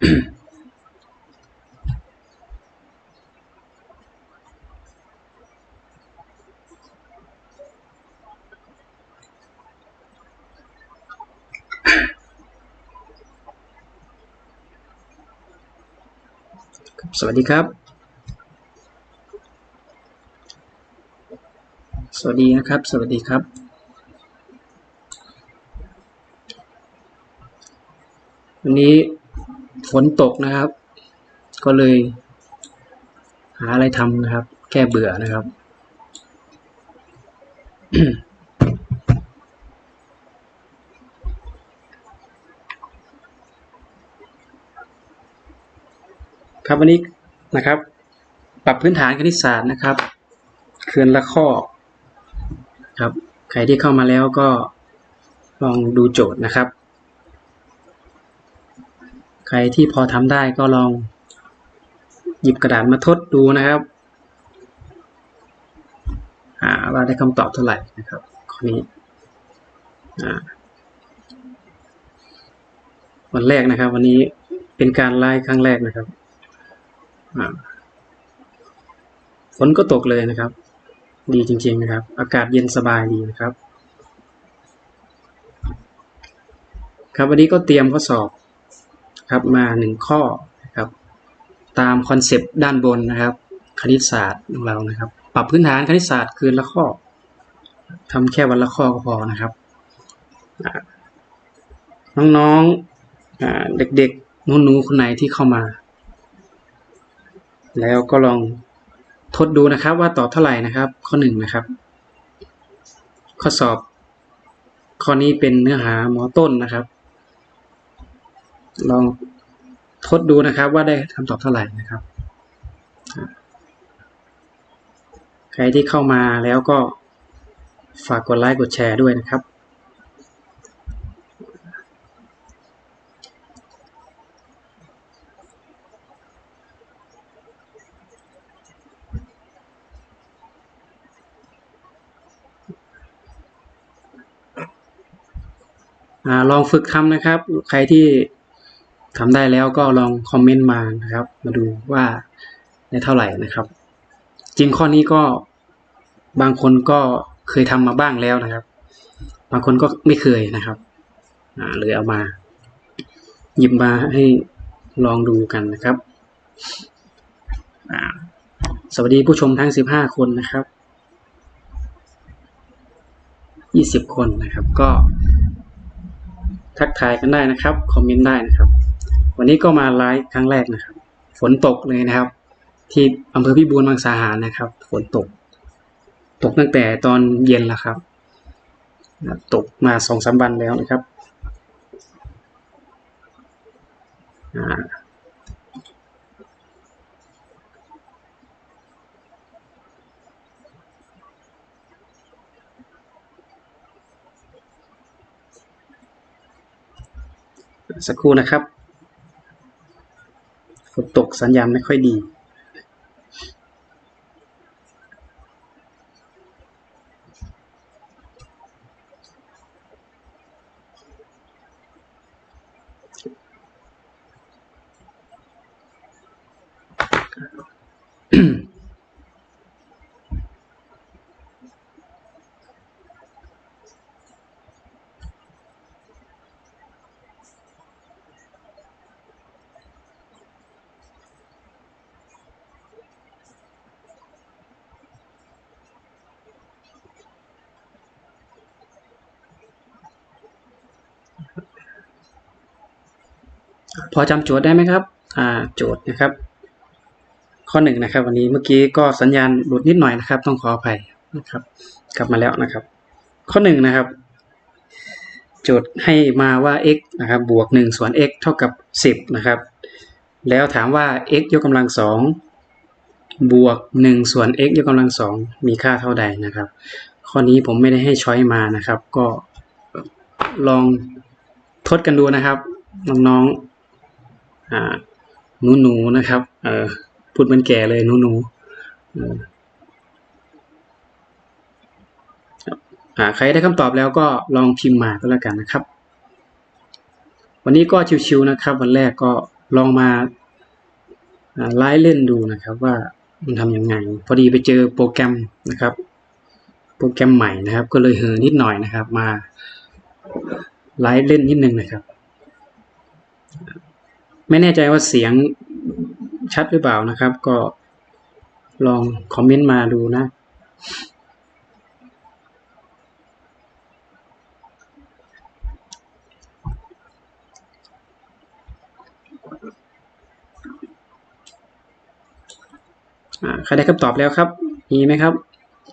สวัสดีครับ สวัสดีนะครับ สวัสดีครับ วันนี้ ฝนตกนะครับ ก็เลย หาอะไรทำนะครับ แก้เบื่อนะครับ ครับวันนี้นะครับ ปรับพื้นฐานคณิตศาสตร์นะครับเคือนละข้อครับ ใครที่เข้ามาแล้วก็ลองดูโจทย์นะครับ ใครที่พอทำได้ก็ลอง หยิบกระดาษมาทดดูนะครับหาว่าได้คำตอบเท่าไหร่นะครับข้อนี้วันแรกนะครับ วันนี้เป็นการไล่ครั้งแรกนะครับฝนก็ตกเลยนะครับ ดีจริง ๆนะครับ อากาศเย็นสบายดีนะครับ ครับวันนี้ก็เตรียมข้อสอบ ครับมาหนึ่งข้อนะครับ ตามคอนเซปต์ด้านบนนะครับ คณิตศาสตร์ของเรานะครับ ปรับพื้นฐานคณิตศาสตร์คืนละข้อทำแค่วันละข้อก็พอนะครับ น้องๆเด็กๆหนูๆคนไหนที่เข้ามา แล้วก็ลองทดดูนะครับว่าตอบเท่าไหร่นะครับ ข้อหนึ่งนะครับ ข้อสอบ ข้อนี้เป็นเนื้อหาหมอต้นนะครับ ลองทดดูนะครับว่าได้คำตอบเท่าไหร่นะครับ ใครที่เข้ามาแล้วก็ฝากกดไลค์กดแชร์ด้วยนะครับ ลองฝึกทำนะครับ ใครที่ ทำได้แล้วก็ลองคอมเมนต์มานะครับ มาดูว่าได้เท่าไหร่นะครับ จริงข้อนี้ก็บางคนก็เคยทำมาบ้างแล้วนะครับ บางคนก็ไม่เคยนะครับเลยเอามา หยิบมาให้ลองดูกันนะครับ สวัสดีผู้ชมทั้ง 15 คนนะครับ 20 คนนะครับ ก็ทักทายกันได้นะครับ คอมเมนต์ได้นะครับ วันนี้ก็มาไลฟ์ครั้งแรกนะครับ ฝนตกเลยนะครับ ที่อำเภอพิบูลมังสาหารนะครับ ฝนตก ตกตั้งแต่ตอนเย็นแล้วครับ ตกมาสองสามวันแล้วนะครับสักครู่นะครับ ฝนตกสัญญาณไม่ค่อยดี ค พอจำโจทย์ได้ไหมครับอ่าโจทย์นะครับ ข้อหนึ่งนะครับ วันนี้เมื่อกี้ก็สัญญาณหลุดนิดหน่อยนะครับ ต้องขออภัยนะครับ กลับมาแล้วนะครับ ข้อหนึ่งนะครับ โจทย์ให้มาว่า x นะครับบวก 1 ส่วน x เท่ากับ 10 นะครับ แล้วถามว่า x ยกกำลังสองบวก 1 ส่วน x ยกกำลังสองมีค่าเท่าใดนะครับ ข้อนี้ผมไม่ได้ให้ช้อยมานะครับ ก็ลองทดกันดูนะครับน้องๆ อ่าหนูๆนะครับเออพูดเหมันแก่เลยหนูๆเอออ่าใครได้คำตอบแล้วก็ลองพิมพ์มาก็แล้วกันนะครับ วันนี้ก็ชิวๆนะครับ วันแรกก็ลองมาอ่าไลฟ์เล่นดูนะครับ ว่ามันทำยังไง พอดีไปเจอโปรแกรมนะครับ โปรแกรมใหม่นะครับ ก็เลยเฮอนิดหน่อยนะครับ มาไลฟ์เล่นนิดนึงนะครับ ไม่แน่ใจว่าเสียงชัดหรือเปล่านะครับ ก็ลองคอมเมนต์มาดูนะ ใครได้คำตอบแล้วครับ มีไหมครับ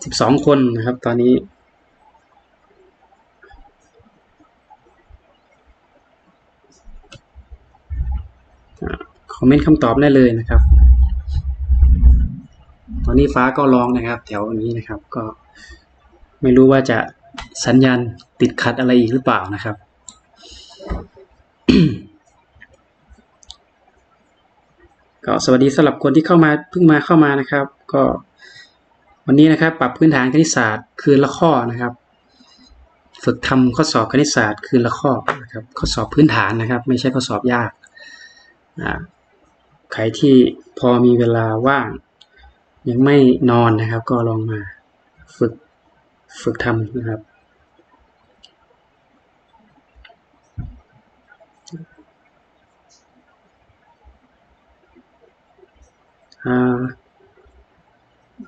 สิบสองคนนะครับ ตอนนี้ คอม เมนต์คำตอบได้เลยนะครับ ตอนนี้ฟ้าก็ร้องนะครับแถวนี้นะครับก็ไม่รู้ว่าจะสัญญาณติดขัดอะไรอีกหรือเปล่านะครับ ก็สวัสดีสำหรับคนที่เข้ามาเพิ่งมาเข้ามานะครับ ก็วันนี้นะครับ ปรับพื้นฐานคณิตศาสตร์คืนละข้อนะครับ ฝึกทำข้อสอบคณิตศาสตร์คืนละข้อนะครับ ข้อสอบพื้นฐานนะครับ ไม่ใช่ข้อสอบยากอ่า ใครที่พอมีเวลาว่าง ยังไม่นอนนะครับ ก็ลองมาฝึกฝึกทำนะครับ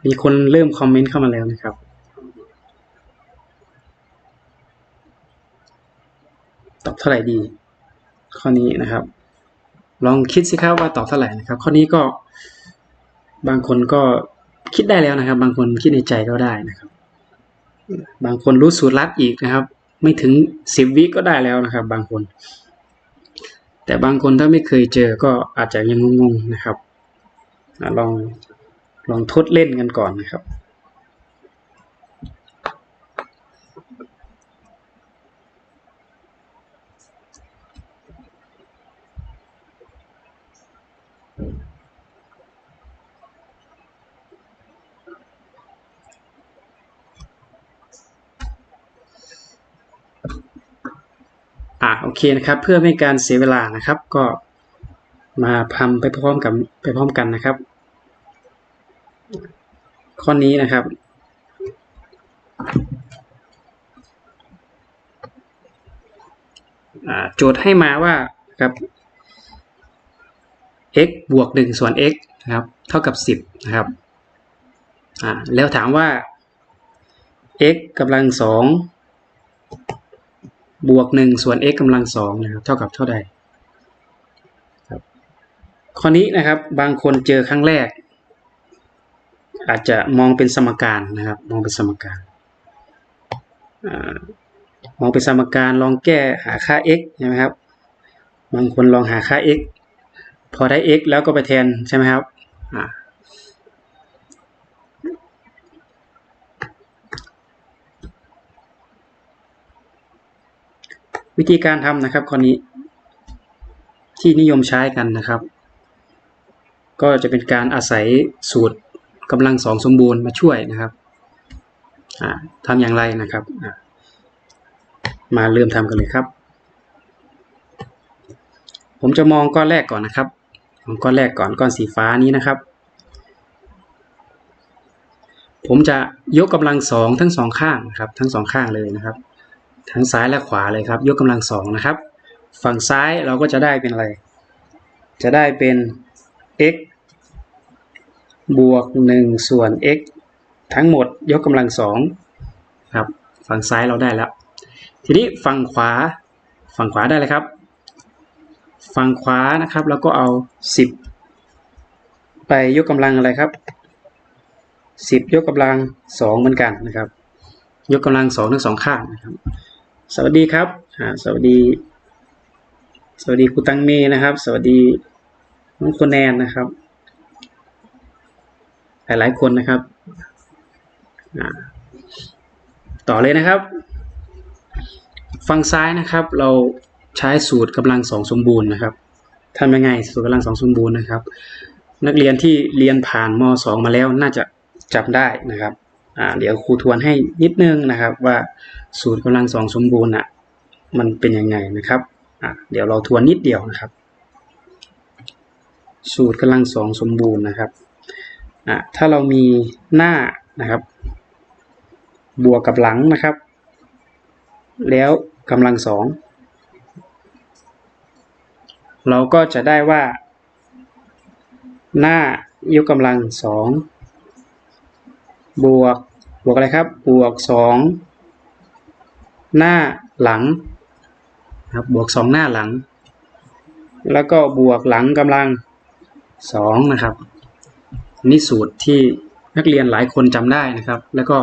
มีคนเริ่มคอมเมนต์เข้ามาแล้วนะครับตอบเท่าไหร่ดี ข้อนี้นะครับ ลองคิดสิครับว่าตอบเท่าไหร่นะครับ ข้อนี้ก็บางคนก็คิดได้แล้วนะครับ บางคนคิดในใจก็ได้นะครับ บางคนรู้สูตรลัดอีกนะครับ ไม่ถึงสิบวิก็ได้แล้วนะครับ บางคน แต่บางคนถ้าไม่เคยเจอก็อาจจะยังงงๆนะครับลองลองทดเล่นกันก่อนนะครับ อะโอเคนะครับ เพื่อไม่การเสียเวลานะครับ ก็มาทำไปพร้อมกับไปพร้อมกันนะครับ ข้อนี้นะครับโจทย์ให้มาว่าครับ x บวก 1 ส่วน x นะครับ เท่ากับ 10 นะครับ แล้วถามว่า x กำลังสอง บวก 1 ส่วน x กำลังสองนะครับ เท่ากับเท่าใดครับข้อนี้นะครับบางคนเจอครั้งแรก อาจจะมองเป็นสมการนะครับ มองเป็นสมการอมองเป็นสมการลองแก้หาค่า x ใช่ไหมครับ บางคนลองหาค่า x พอได้ x แล้วก็ไปแทนใช่ไหมครับ วิธีการทำนะครับข้อนี้ ที่นิยมใช้กันนะครับ ก็จะเป็นการอาศัยสูตรกำลังสองสมบูรณ์มาช่วยนะครับทำอย่างไรนะครับ มาเริ่มทำกันเลยครับ ผมจะมองก้อนแรกก่อนนะครับมองก้อนแรกก่อนก้อนสีฟ้านี้นะครับ ผมจะยกกำลังสองทั้งสองข้างครับ ทั้งสองข้างเลยนะครับ ทั้งซ้ายและขวาเลยครับ ยกกำลังสองนะครับ ฝั่งซ้ายเราก็จะได้เป็นอะไร จะได้เป็น x บวก 1 ส่วน x ทั้งหมดยกกำลังสองครับ ฝั่งซ้ายเราได้แล้ว ทีนี้ฝั่งขวา ฝั่งขวาได้เลยครับ ฝั่งขวานะครับแล้วก็เอาสิบไปยกกำลังอะไรครับสิบยกกำลังสองเหมือนกันนะครับ ยกกำลังสองทั้งสองข้างนะครับ สวัสดีครับอ่าสวัสดี สวัสดีครูตังเมนะครับ สวัสดีน้องคนแนนนะครับ หลายๆคนนะครับต่อเลยนะครับ ฝั่งซ้ายนะครับ เราใช้สูตรกำลังสองสมบูรณ์นะครับทำยังไงสูตรกำลังสองสมบูรณ์นะครับ นักเรียนที่เรียนผ่านม .2 มาแล้วน่าจะจำได้นะครับ เดี๋ยวครูทวนให้นิดนึงนะครับ ว่าสูตรกำลังสองสมบูรณ์อะมันเป็นยังไงนะครับเดี๋ยวเราทวนนิดเดียวนะครับ สูตรกำลังสองสมบูรณ์นะครับถ้าเรามีหน้านะครับ บวกกับหลังนะครับ แล้วกำลังสองเราก็จะได้ว่า หน้ายกกำลังสองบวก บวกอะไรครับ บวกสองหน้าหลังครับบวกสองหน้าหลัง แล้วก็บวกหลังกำลังสองนะครับ นี่สูตรที่นักเรียนหลายคนจำได้นะครับ แล้วก็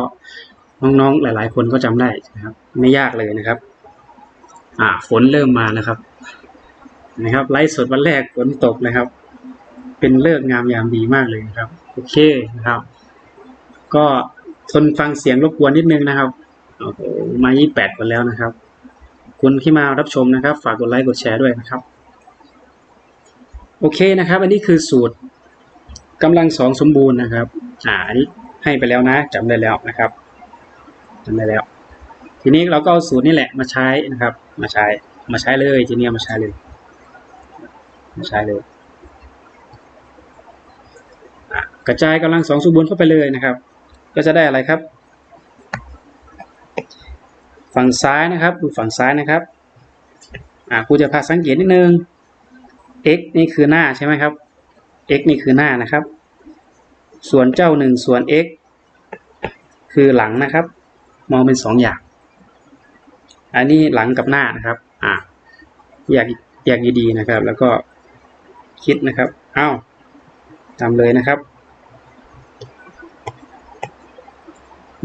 น้องๆหลายๆ คนก็จำได้นะครับ ไม่ยากเลยนะครับ อ่าฝนเริ่มมานะครับนะครับไลฟ์สดวันแรกฝนตกนะครับ เป็นเลิกงามยามดีมากเลยนะครับ โอเคนะครับ ก็ ทนฟังเสียงรบกวนนิดนึงนะครับโอ้โหมายี่แปดคนแล้วนะครับ คุณที่มารับชมนะครับ ฝากกดไลค์กดแชร์ด้วยนะครับ โอเคนะครับ อันนี้คือสูตรกำลังสองสมบูรณ์นะครับ อ่าอันนี้ให้ไปแล้วนะจำได้แล้วนะครับจำได้แล้ว ทีนี้เราก็เอาสูตรนี่แหละมาใช้นะครับ มาใช้มาใช้เลยทีนี้มาใช้เลยมาใช้เลยกระจายกำลังสองสมบูรณ์เข้าไปเลยนะครับ ก็จะได้อะไรครับ ฝั่งซ้ายนะครับ ดูฝั่งซ้ายนะครับ อ่าครูจะพาสังเกตนิดนึง x นี่คือหน้าใช่ไหมครับ x นี่คือหน้านะครับ ส่วนเจ้าหนึ่งส่วน x คือหลังนะครับ มองเป็นสองอย่าง อันนี้หลังกับหน้านะครับ อ่าอยากอยากดีๆนะครับ แล้วก็คิดนะครับ เอ้าทำเลยนะครับ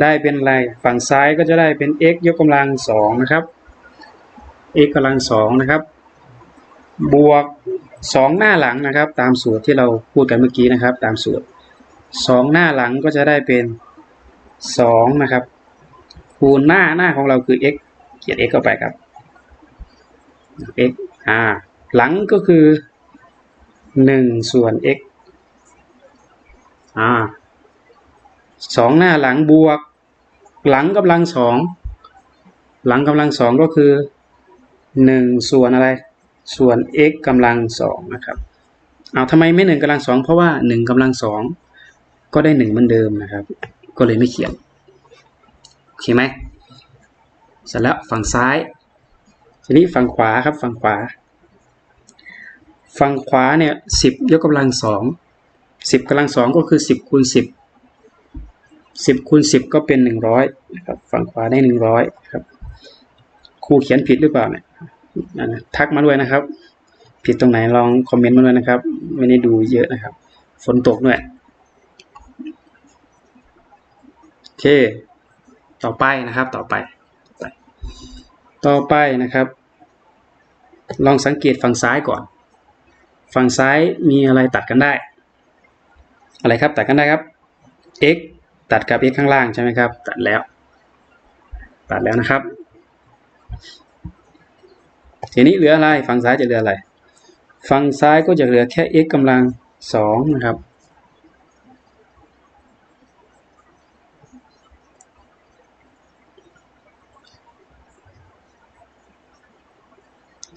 ได้เป็นอะไรฝั่งซ้ายก็จะได้เป็น x ยกกำลังสองนะครับ x กำลังสองนะครับ บวกสองหน้าหลังนะครับ ตามสูตรที่เราพูดกันเมื่อกี้นะครับ ตามสูตรสองหน้าหลังก็จะได้เป็นสองนะครับคูณหน้าหน้าของเราคือ x เขียน x เข้าไปครับ x อ่าหลังก็คือหนึ่งส่วน x อ่าสองหน้าหลังบวก หลังกำลังสองหลังกำลังสองก็คือหนึ่งส่วนอะไร ส่วน x กำลังสองนะครับเอาทำไมไม่หนึ่งกำลังสองเพราะว่าหนึ่งกำลังสองก็ได้หนึ่งเหมือนเดิมนะครับ ก็เลยไม่เขียนโอเคไหมเสร็จแล้วฝั่งซ้าย ทีนี้ฝั่งขวาครับฝั่งขวา ฝั่งขวาเนี่ยสิบยกกำลังสองสิบกำลังสองก็คือสิบคูณสิบ สิบคูณสิบก็เป็นหนึ่งร้อยนะครับ ฝั่งขวาได้หนึ่งร้อยครับครูเขียนผิดหรือเปล่าเนี่ยทักมาด้วยนะครับ ผิดตรงไหนลองคอมเมนต์มาด้วยนะครับ ไม่ได้ดูเยอะนะครับ ฝนตกด้วยโอเค ต่อไปนะครับ ต่อไป ต่อไปนะครับ ลองสังเกตฝั่งซ้ายก่อน ฝั่งซ้ายมีอะไรตัดกันได้ อะไรครับตัดกันได้ครับ x ตัดกับ x ข้างล่างใช่ไหมครับ ตัดแล้ว ตัดแล้วนะครับ ทีนี้เหลืออะไร ฝั่งซ้ายจะเหลืออะไร ฝั่งซ้ายก็จะเหลือแค่ x กำลังสองนะครับ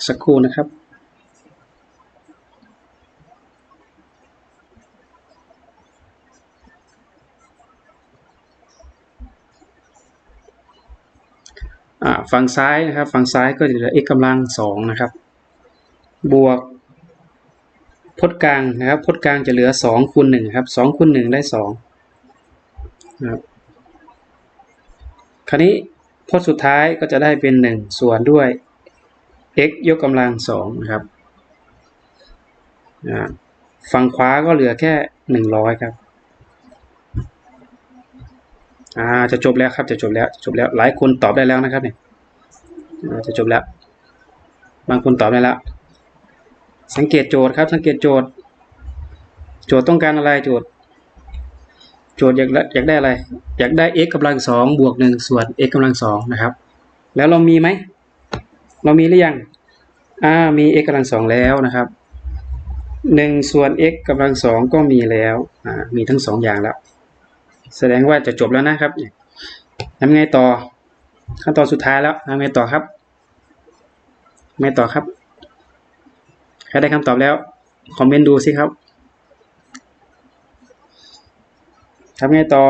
สักครู่นะครับ ฝั่งซ้ายนะครับฝั่งซ้ายก็จะเหลือ x กำลังสองนะครับ บวกพจน์กลางนะครับพจน์กลางจะเหลือสองคูณหนึ่งครับสองคูณหนึ่งได้สองนะครับคราวนี้พจน์สุดท้ายก็จะได้เป็นหนึ่งส่วนด้วย x ยกกำลังสองนะครับฝั่งขวาก็เหลือแค่หนึ่งร้อยครับ อ่าจะจบแล้วครับจะจบแล้วจบแล้วหลายคนตอบได้แล้วนะครับเนี่ยจะจบแล้ว บางคนตอบได้แล้วสังเกตโจทย์ครับ สังเกตโจทย์ โจทย์ต้องการอะไรโจทย์ โจทย์อยากได้อยากได้อะไร อยากได้ x กำลังสองบวกหนึ่งส่วน x กำลังสองนะครับ แล้วเรามีไหมเรามีหรือยังอ่ามี x กำลังสองแล้วนะครับหนึ่งส่วน x กำลังสองก็มีแล้วอ่ามีทั้งสองอย่างแล้ว แสดงว่าจะจบแล้วนะครับทำไงต่อ ขั้นตอนสุดท้ายแล้วทำไงต่อครับไม่ต่อครับใครได้คำตอบแล้ว คอมเมนต์ดูสิครับทำไงต่อ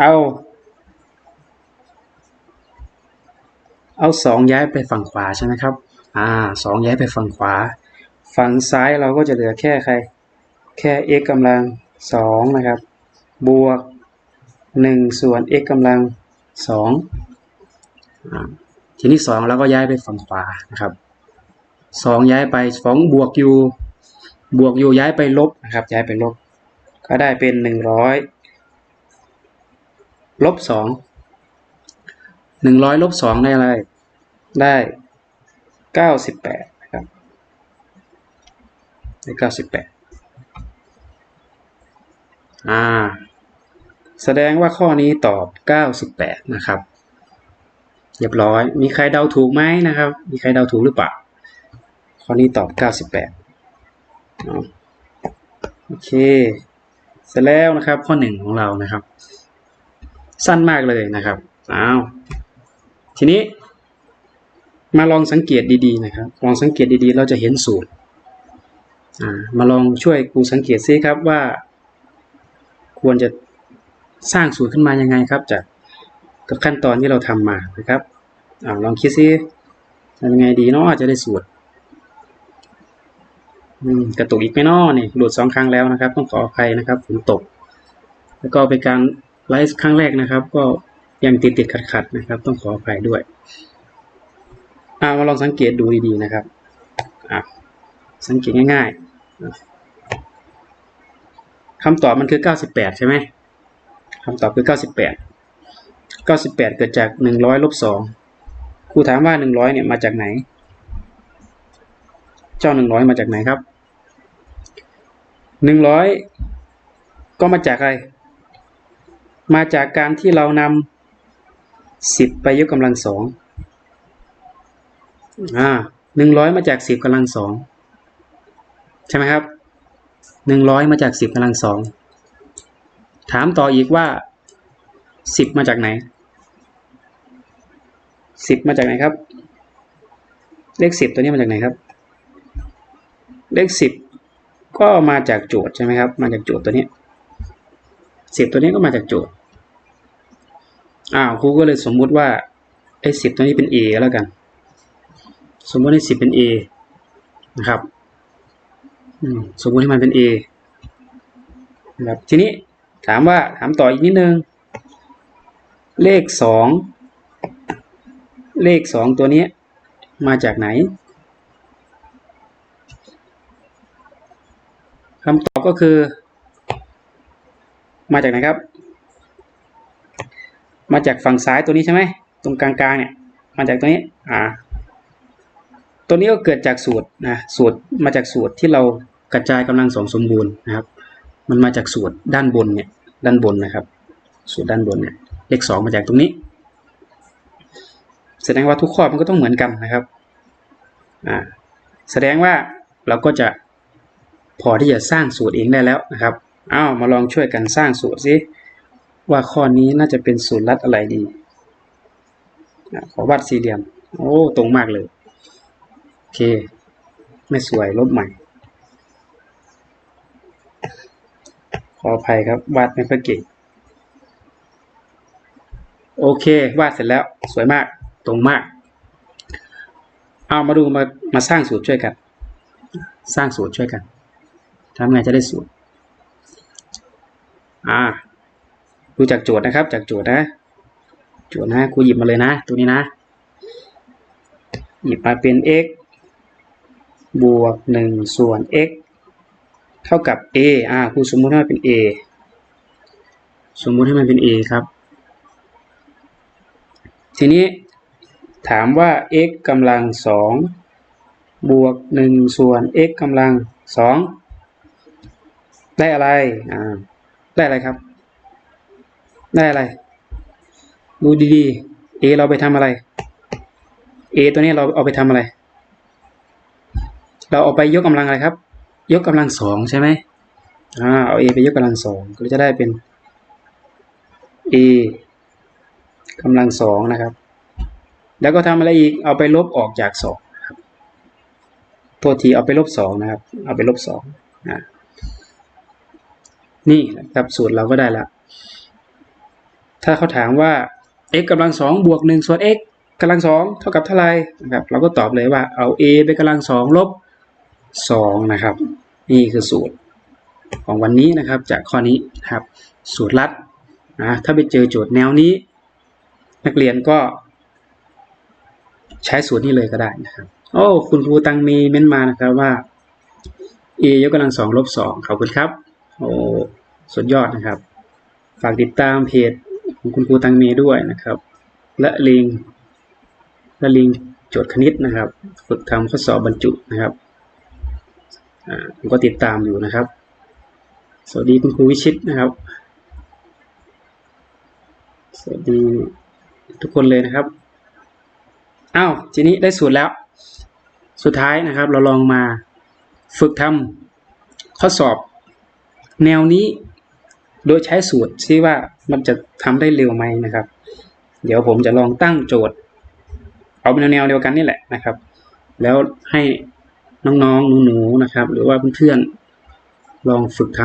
เอา เอาสองย้ายไปฝั่งขวาใช่ไหมครับ อ่าสองย้ายไปฝั่งขวา ฝั่งซ้ายเราก็จะเหลือแค่ใคร แค่ x กำลังสองนะครับ บวกหนึ่งส่วน x กำลังสองทีนี้สองเราก็ย้ายไปฝั่งขวานะครับสองย้ายไปสองบวกอยู่บวกอยู่ย้ายไปลบนะครับ ย้ายไปลบ ก็ได้เป็นหนึ่งร้อยลบสองหนึ่งร้อยลบสองได้อะไร ได้เก้าสิบแปดนะครับได้เก้าสิบแปด อ่า แสดงว่าข้อนี้ตอบเก้าสิบแปดนะครับ เรียบร้อย มีใครเดาถูกไหมนะครับ มีใครเดาถูกหรือเปล่า ข้อนี้ตอบเก้าสิบแปดโอเค เสร็จแล้วนะครับ ข้อหนึ่งของเรานะครับ สั้นมากเลยนะครับ อ้าว ทีนี้มาลองสังเกตดีๆนะครับ ลองสังเกตดีๆ เราจะเห็นสูตรอ่ามาลองช่วยครูสังเกตซิครับว่า ควรจะสร้างสูตรขึ้นมายังไงครับ จากกับขั้นตอนที่เราทำมานะครับอลองคิดซิทำยังไงดีเนาะจะได้สูตรกระตุกอีกไม่นอนี่หลุดสองครั้งแล้วนะครับ ต้องขออภัยนะครับฝนตก แล้วก็เป็นการไลฟ์ครั้งแรกนะครับ ก็ยังติดติดขัดขัดๆนะครับ ต้องขออภัยด้วยอ่ามาลองสังเกตดูดีๆนะครับสังเกตง่ายๆ คำตอบมันคือ 98 ใช่ไหมคำตอบคือ 98 98 เกิดจาก 100ลบ2ครูถามว่า 100 เนี่ยมาจากไหน เจ้า 100 มาจากไหนครับ 100 ก็มาจากอะไร มาจากการที่เรานำ10 ไปยกกำลังสองอ่า100 มาจาก 10กำลังสองใช่ไหมครับ 100 มาจาก 10กำลังสองถามต่ออีกว่า 10 มาจากไหน 10 มาจากไหนครับ เลข 10 ตัวนี้มาจากไหนครับ เลข 10 ก็มาจากโจทย์ใช่ไหมครับ มาจากโจทย์ตัวนี้ 10 ตัวนี้ก็มาจากโจทย์อ้าวครูก็เลยสมมุติว่าไอ้10ตัวนี้เป็น A แล้วกัน สมมติให้10เป็น A นะครับ สมมติให้มันเป็น A นะครับทีนี้ถามว่าถามต่ออีกนิดนึง เลขสองเลขสองตัวนี้มาจากไหนคำตอบก็คือ มาจากไหนครับ มาจากฝั่งซ้ายตัวนี้ใช่ไหมตรงกลางๆเนี่ยมาจากตัวนี้อ่าตัวนี้ก็เกิดจากสูตรนะสูตรมาจากสูตรที่เรา กระจายกำลังสองสมบูรณ์นะครับ มันมาจากสูตรด้านบนเนี่ยด้านบนนะครับ สูตรด้านบนเนี่ยเลขสองมาจากตรงนี้ แสดงว่าทุกข้อมันก็ต้องเหมือนกันนะครับอ่าแสดงว่าเราก็จะพอที่จะสร้างสูตรเองได้แล้วนะครับอ้าวมาลองช่วยกันสร้างสูตรสิว่าข้อนี้น่าจะเป็นสูตรลัดอะไรดีอขอวาดสี่เหลี่ยม โอ้ ตรงมากเลย โอเค ไม่สวยลบใหม่ ออภัยครับ วาดไม่ค่อยเก่ง โอเค วาดเสร็จแล้วสวยมากตรงมาก เอามาดูมามาสร้างสูตรช่วยกัน สร้างสูตรช่วยกันทำไงจะได้สูตร อ่า ดูจากโจทย์นะครับ จากโจทย์นะ โจทย์นะครูหยิบมาเลยนะ ตัวนี้นะ หยิบมาเป็น x บวกหนึ่งส่วน x เท่ากับ a อ่าครูสมมุติให้มันเป็น a สมมุติให้มันเป็น a ครับ ทีนี้ถามว่า x กำลังสองบวกหนึ่งส่วน x กำลังสองได้อะไร อ่า ได้อะไรครับ ได้อะไร ดูดีๆ a เราไปทำอะไร a ตัวนี้เราเอาไปทำอะไร เราเอาไปยกกำลังอะไรครับ ยกกำลังสองใช่ไหมอ่าเอา a ไปยกกำลังสองก็จะได้เป็น a กำลังสองนะครับ แล้วก็ทำอะไรอีกเอาไปลบออกจากสองครับโทษทีเอาไปลบสองนะครับ เอาไปลบสองนะนี่นะครับสูตรเราก็ได้ละ ถ้าเขาถามว่า x กำลังสองบวกหนึ่งส่วน x กำลังสองเท่ากับเท่าไหร่นะครับ เราก็ตอบเลยว่าเอา a ไปกำลังสองลบ สองนะครับ นี่คือสูตรของวันนี้นะครับ จากข้อนี้นะครับ สูตรลัดนะถ้าไปเจอโจทย์แนวนี้ นักเรียนก็ใช้สูตรนี้เลยก็ได้นะครับโอ้คุณครูตังมีเม้นมานะครับว่า a ยกกำลังสองลบสองขอบคุณครับโอ้สุดยอดนะครับ ฝากติดตามเพจของคุณครูตังเมด้วยนะครับ และลิงและลิงโจทย์คณิตนะครับ ฝึกทำข้อสอบบรรจุนะครับ ผมก็ติดตามอยู่นะครับ สวัสดีคุณครูวิชิตนะครับ สวัสดีทุกคนเลยนะครับอ้าวทีนี้ได้สูตรแล้ว สุดท้ายนะครับ เราลองมาฝึกทำข้อสอบ แนวนี้โดยใช้สูตรซิว่ามันจะทำได้เร็วไหมนะครับ เดี๋ยวผมจะลองตั้งโจทย์ เอาเป็นแนวเดียวกันนี่แหละนะครับ แล้วให้ น้องๆหนูๆนะครับ หรือว่าเพื่อนๆลองฝึกท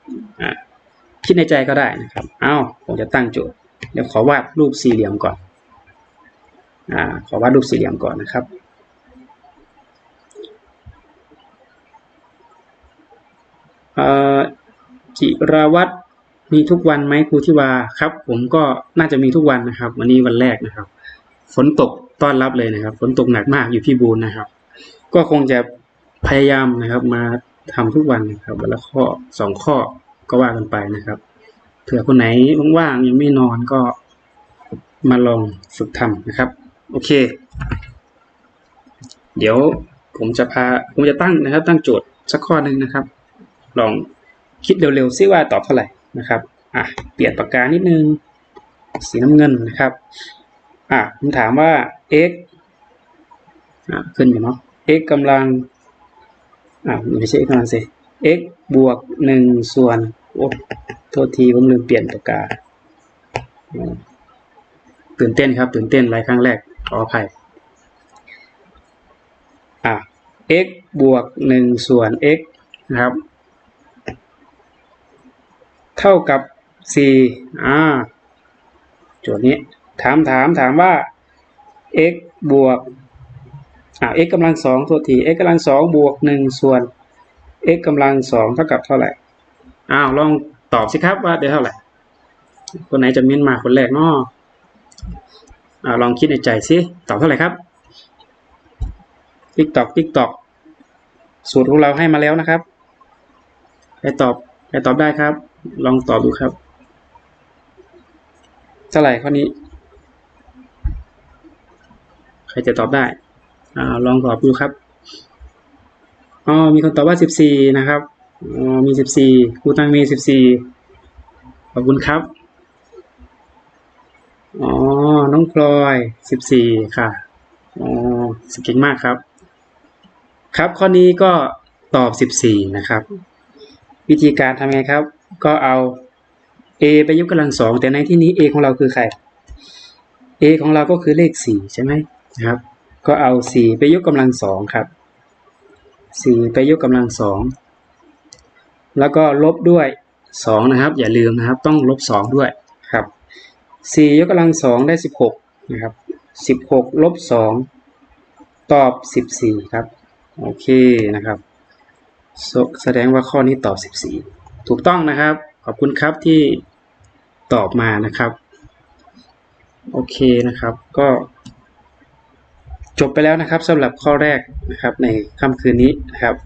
ำคิดในใจก็ได้นะครับอ้าวผมจะตั้งโจทย์เดี๋ยวขอวาดรูปสี่เหลี่ยมก่อนอขอวาดรูปสี่เหลี่ยมก่อนนะครับจิราวัตรมีทุกวันไหมครูทิวาครับ ผมก็น่าจะมีทุกวันนะครับ วันนี้วันแรกนะครับ ฝนตกต้อนรับเลยนะครับ ฝนตกหนักมากอยู่พี่บูนนะครับ ก็คงจะพยายามนะครับ มาทำทุกวันนะครับวันละข้อสองข้อก็ว่ากันไปนะครับเผื่อคนไหนว่างๆยังไม่นอนก็มาลองฝึกทำนะครับ โอเค เดี๋ยวผมจะพาผมจะตั้งนะครับ ตั้งโจทย์สักข้อหนึ่งนะครับ ลองคิดเร็วๆซิว่าตอบเท่าไหร่นะครับอะเปลี่ยนปากกานิดนึง สีน้ำเงินนะครับอะผมถามว่า x อะขึ้นอยู่เนาะ x กำลังอะไม่ใช่ x กำลังสิ x บวกหนึ่งส่วนโอ้โทษทีผมลืมเปลี่ยนปากกาตื่นเต้นครับ ตื่นเต้นหลายครั้งแรกขออภัยอะ x บวกหนึ่งส่วน x นะครับ เท่ากับสี่อ่าโจทย์นี้ ถามถามถามว่า x บวก อ่า x กำลังสองตัวที x กำลังสองบวกหนึ่งส่วน x กำลังสองเท่ากับเท่าไหร่อ้าวลองตอบสิครับว่าได้เท่าไหร่คนไหนจะเม้นมาคนแรกเนาะอ่าลองคิดในใจสิตอบเท่าไหร่ครับติ๊กตอกติ๊กตอกสูตรของเราให้มาแล้วนะครับใครตอบใครตอบได้ครับ ลองตอบดูครับเท่าไหร่ข้อนี้ ใครจะตอบได้ อ่าลองตอบดูครับอ๋อมีคนตอบว่าสิบสี่นะครับอ๋อมีสิบสี่ครูตั้งมีสิบสี่ขอบคุณครับอ๋อน้องพลอยสิบสี่ค่ะอ๋อสเก่งมากครับ ครับข้อนี้ก็ตอบสิบสี่นะครับ วิธีการทำไงครับ ก็เอา a ไปยกกำลังสองแต่ในที่นี้ a ของเราคือใคร a ของเราก็คือเลขสี่ใช่ไหมนะครับ ก็เอาสี่ไปยกกำลังสองครับสี่ไปยกกำลังสองแล้วก็ลบด้วยสองนะครับ อย่าลืมนะครับ ต้องลบสองด้วยครับสี่ยกกำลังสองได้สิบหกนะครับสิบหกลบสองตอบสิบสี่ครับ โอเคนะครับแสแสดงว่าข้อนี้ตอบ 14 ถูกต้องนะครับ ขอบคุณครับที่ตอบมานะครับ โอเคนะครับก็ จบไปแล้วนะครับสำหรับข้อแรกนะครับในค่ำคืนนี้นะครับ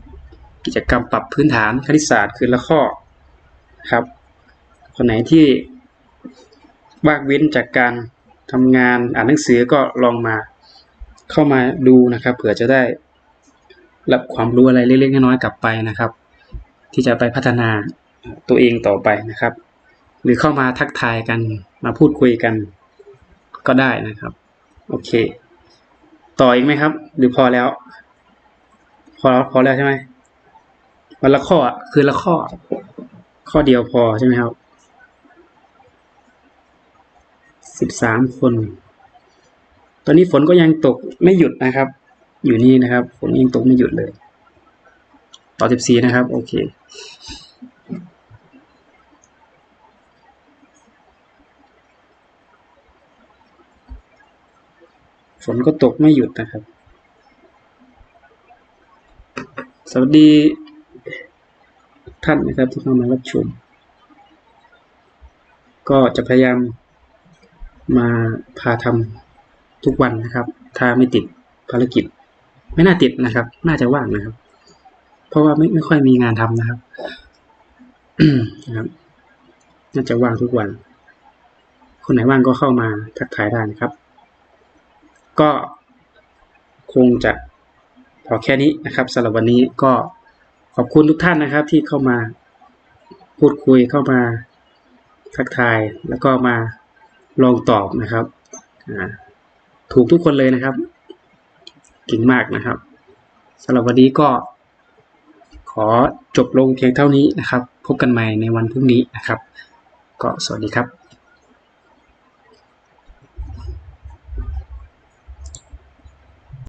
กิจกรรมปรับพื้นฐานคณิตศาสตร์คืนละข้อครับคนไหนที่ว่างเว้นจากการทำงานอ่านหนังสือก็ลองมาเข้ามาดูนะครับเผื่อจะได้รับความรู้อะไรเล็กๆน้อยๆกลับไปนะครับ ที่จะไปพัฒนาตัวเองต่อไปนะครับ หรือเข้ามาทักทายกันมาพูดคุยกันก็ได้นะครับ โอเค ต่ออีกไหมครับ หรือพอแล้ว พอแล้วพอแล้วใช่ไหมวันละข้ออะคือละข้อ ข้อเดียวพอใช่ไหมครับสิบสามคน ตอนนี้ฝนก็ยังตกไม่หยุดนะครับ อยู่นี่นะครับ ฝนยังตกไม่หยุดเลย ต่อสิบสี่นะครับ โอเค ฝนก็ตกไม่หยุดนะครับ สวัสดีท่านนะครับที่เข้ามารับชม ก็จะพยายามมาพาทำทุกวันนะครับ ถ้าไม่ติดภารกิจ ไม่น่าติดนะครับ น่าจะว่างนะครับ เพราะว่าไม่ไม่ค่อยมีงานทำนะครับนะครับ น่าจะว่างทุกวัน คนไหนว่างก็เข้ามาทักทายได้นะครับ ก็คงจะพอแค่นี้นะครับสำหรับวันนี้ก็ขอบคุณทุกท่านนะครับที่เข้ามาพูดคุยเข้ามาทักทายแล้วก็มาลองตอบนะครับถูกทุกคนเลยนะครับเก่งมากนะครับสำหรับวันนี้ก็ขอจบลงเพียงเท่านี้นะครับ พบกันใหม่ในวันพรุ่งนี้นะครับ ก็สวัสดีครับ